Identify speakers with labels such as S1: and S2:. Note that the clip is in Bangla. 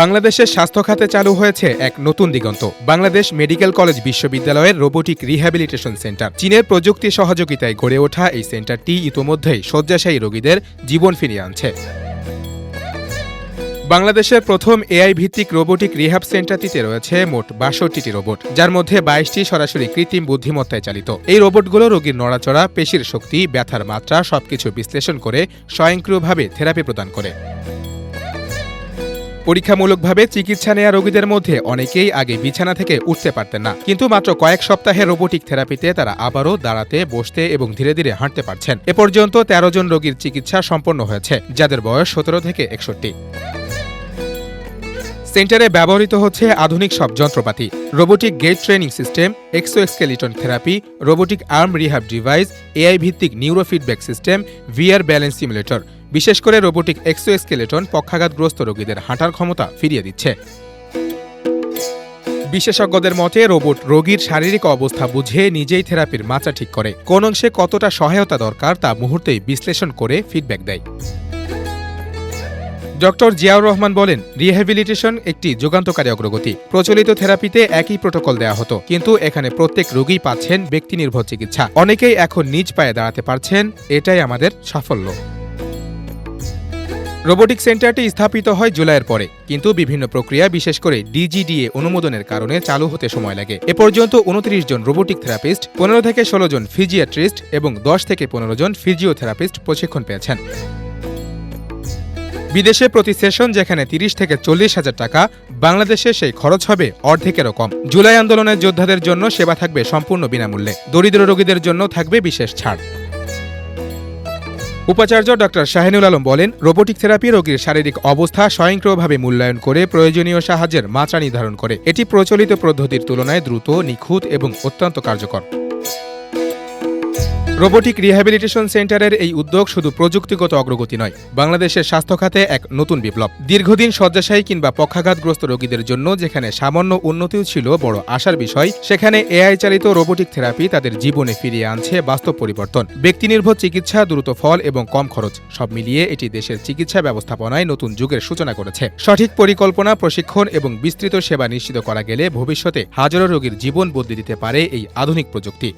S1: বাংলাদেশের স্বাস্থ্য খাতে চালু হয়েছে এক নতুন দিগন্ত। বাংলাদেশ মেডিকেল কলেজ বিশ্ববিদ্যালয়ের রোবোটিক রিহ্যাবিলিটেশন সেন্টার। চীনের প্রযুক্তি সহযোগিতায় গড়ে ওঠা এই সেন্টারটি ইতোমধ্যেই শয্যাশায়ী রোগীদের জীবন ফিরিয়ে আনছে। বাংলাদেশের প্রথম এআই ভিত্তিক রোবোটিক রিহাব সেন্টারটিতে রয়েছে মোট বাষট্টিটি রোবট, যার মধ্যে বাইশটি সরাসরি কৃত্রিম বুদ্ধিমত্তায় চালিত। এই রোবটগুলো রোগীর নড়াচড়া, পেশির শক্তি, ব্যথার মাত্রা সবকিছু বিশ্লেষণ করে স্বয়ংক্রিয়ভাবে থেরাপি প্রদান করে। পরীক্ষামূলকভাবে চিকিৎসা নেয়া রোগীদের মধ্যে অনেকেই আগে বিছানা থেকে উঠতে পারতেন না। কিন্তু মাত্র কয়েক সপ্তাহে রোবোটিক থেরাপিতে তারা আবারও দাঁড়াতে, বসতে এবং ধীরে ধীরে হাঁটতে পারছেন। এ পর্যন্ত তেরো জন রোগীর চিকিৎসা সম্পন্ন হয়েছে, যাদের বয়স সতেরো থেকে একষট্টি। সেন্টারে ব্যবহৃত হচ্ছে আধুনিক সব যন্ত্রপাতি, robotic gait training system exoskeleton therapy, robotic arm rehab device, AI ভিত্তিক neurofeedback system, VR balance simulator. বিশেষ করে রোবোটিক এক্সোএক্সকেলেটন পক্ষাঘাতগ্রস্ত রোগীদের হাঁটার ক্ষমতা ফিরিয়ে দিচ্ছে। বিশেষজ্ঞদের মতে, রোবট রোগীর শারীরিক অবস্থা বুঝে নিজেই থেরাপির মাত্রা ঠিক করে। কোন অংশে কতটা সহায়তা দরকার তা মুহূর্তেই বিশ্লেষণ করে ফিডব্যাক দেয়। ডক্টর জিয়াউর রহমান বলেন, রিহ্যাবিলিটেশন একটি যুগান্তকারী অগ্রগতি। প্রচলিত থেরাপিতে একই প্রোটোকল দেওয়া হতো, কিন্তু এখানে প্রত্যেক রোগী পাচ্ছেন ব্যক্তি নির্ভর চিকিৎসা। অনেকেই এখন নিজ পায়ে দাঁড়াতে পারছেন, এটাই আমাদের সাফল্য। রোবোটিক সেন্টারটি স্থাপিত হয় জুলাইয়ের পরে, কিন্তু বিভিন্ন প্রক্রিয়া, বিশেষ করে ডিজিডিএ অনুমোদনের কারণে চালু হতে সময় লাগে। এ পর্যন্ত উনত্রিশ জন রোবোটিক থেরাপিস্ট, পনেরো থেকে ষোলো জন ফিজিয়াট্রিস্ট এবং দশ থেকে পনেরো জন ফিজিওথেরাপিস্ট প্রশিক্ষণ পেয়েছেন। বিদেশে প্রতি সেশন যেখানে তিরিশ থেকে চল্লিশ হাজার টাকা, বাংলাদেশে সেই খরচ হবে অর্ধেকেরও কম। জুলাই আন্দোলনের যোদ্ধাদের জন্য সেবা থাকবে সম্পূর্ণ বিনামূল্যে। দরিদ্র রোগীদের জন্য থাকবে বিশেষ ছাড়। উপাচার্য ডক্টর শাহিনুল আলম বলেন, রোবোটিক থেরাপি রোগীর শারীরিক অবস্থা স্বয়ংক্রিয়ভাবে মূল্যায়ন করে প্রয়োজনীয় সাহায্যের মাত্রা নির্ধারণ করে। এটি প্রচলিত পদ্ধতির তুলনায় দ্রুত, নিখুঁত এবং অত্যন্ত কার্যকর। রোবোটিক রিহ্যাবিলিটেশন সেন্টারের এই উদ্যোগ শুধু প্রযুক্তিগত অগ্রগতি নয়, বাংলাদেশের স্বাস্থ্য খাতে এক নতুন বিপ্লব। দীর্ঘদিন শয্যাশায়ী কিংবা পক্ষাঘাতগ্রস্ত রোগীদের জন্য যেখানে সামান্য উন্নতিও ছিল বড় আশার বিষয়, সেখানে এআই চালিত রোবোটিক থেরাপি তাদের জীবনে ফিরিয়ে আনছে বাস্তব পরিবর্তন। ব্যক্তিনির্ভর চিকিৎসা, দ্রুত ফল এবং কম খরচ, সব মিলিয়ে এটি দেশের চিকিৎসা ব্যবস্থাপনায় নতুন যুগের সূচনা করেছে। সঠিক পরিকল্পনা, প্রশিক্ষণ এবং বিস্তৃত সেবা নিশ্চিত করা গেলে ভবিষ্যতে হাজারো রোগীর জীবন বদলে দিতে পারে এই আধুনিক প্রযুক্তি।